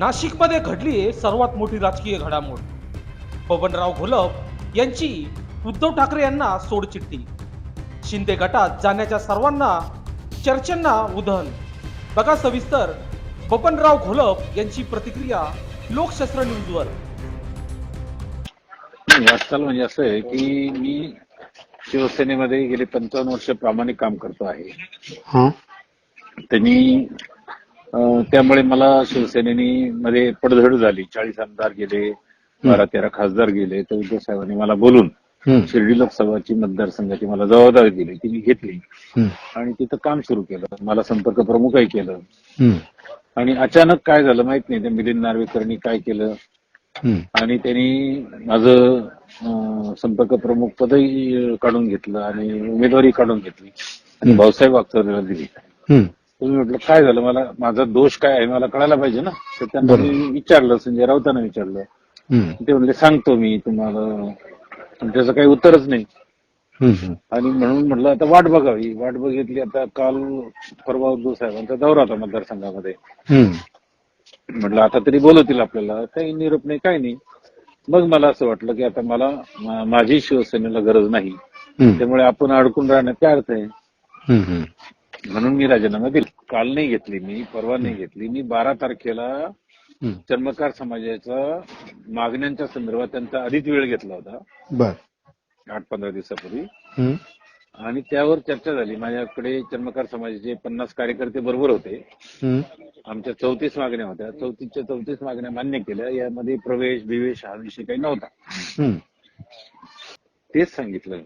नाशिकमध्ये घडली सर्वात मोठी राजकीय घडामोड. बबनराव घोलप यांची उद्धव ठाकरे यांना सोडचिठ्ठी शिंदे गटात जाण्याच्या सर्वांना चर्चेंना उधन बघा सविस्तर बबनराव घोलप यांची प्रतिक्रिया लोकशस्त्र न्यूजवर. वाटचाल म्हणजे असं आहे की मी शिवसेनेमध्ये गेले पंचावन्न वर्ष प्रामाणिक काम करतो आहे. हा. त्यांनी त्यामुळे मला शिवसेनेनी मध्ये पडझड झाली. चाळीस आमदार गेले बारा तेरा खासदार गेले. तर उद्धव साहेबांनी मला बोलून शिर्डी लोकसभाची मतदारसंघाची मला जबाबदारी दिली. ती मी घेतली. आणि तिथं काम सुरू केलं. मला संपर्क प्रमुखही केलं. आणि अचानक काय झालं माहीत नाही. त्या मिलिंद नार्वेकरनी काय केलं? आणि त्यांनी माझं संपर्क प्रमुख पदही काढून घेतलं आणि उमेदवारी काढून घेतली. आणि. भाऊसाहेब वागचौरेला दिली. तुम्ही म्हटलं काय झालं? मला माझा दोष काय आहे? मला कळायला पाहिजे ना. तर त्यांना बरोबर. मी विचारलं संजय राऊतांना विचारलं. हम्म, ते म्हणले सांगतो मी तुम्हाला. पण त्याचं काही उत्तरच नाही. हम्म, हम्म. आणि म्हणून म्हटलं आता वाट बघावी. वाट बघितली आता काल परवा उद्धव साहेबांचा दौरा होता मतदारसंघामध्ये. हम्म, म्हटलं आता तरी बोलवतील आपल्याला. काही निरोप नाही काही नाही. मग मला असं वाटलं की आता मला मा- माझी शिवसेनेला गरज नाही. हम्म, त्यामुळे आपण अडकून राहण्यात काय अर्थ आहे? हम्म, हम्म. म्हणून मी राजीनामा दिला. काल नाही घेतली मी परवा नाही घेतली. मी बारा तारखेला. चर्मकार समाजाचा मागण्यांच्या संदर्भात त्यांचा आधीच वेळ घेतला होता. बर. आठ पंधरा दिवसापूर्वी. आणि त्यावर चर्चा झाली. माझ्याकडे चर्मकार समाजाचे पन्नास कार्यकर्ते बरोबर होते. हम्म, आमच्या चौतीस मागण्या होत्या. चौतीसच्या चौतीस मागण्या मान्य केल्या. यामध्ये प्रवेश बिवेश हा विषय काही नव्हता. तेच सांगितलं.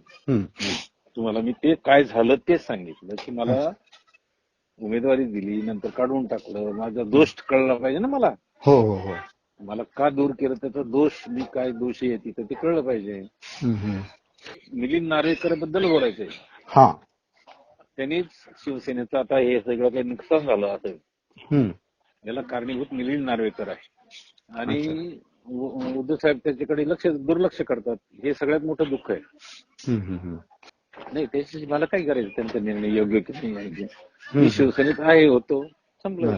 तुम्हाला मी ते काय झालं तेच सांगितलं की मला उमेदवारी दिली नंतर काढून टाकलं माझा दोष कळला पाहिजे ना मला. हो हो हो. मला का दूर केलं त्याचा दोष मी काय दोषी आहे तिथं ते कळलं पाहिजे. मिलिंद नार्वेकरबद्दल बोलायचंय. हा. त्यांनीच शिवसेनेचं आता हे सगळं काही नुकसान झालं असं हम्म, याला कारणीभूत मिलिंद नार्वेकर आहे. आणि उद्धव साहेब त्याच्याकडे लक्ष दुर्लक्ष करतात. हे सगळ्यात मोठं दुःख आहे. नाही त्याच्याशी मला काय करायचं त्यांचा निर्णय योग्य की नाही. मी शिवसेनेत आहे होतो संपलं.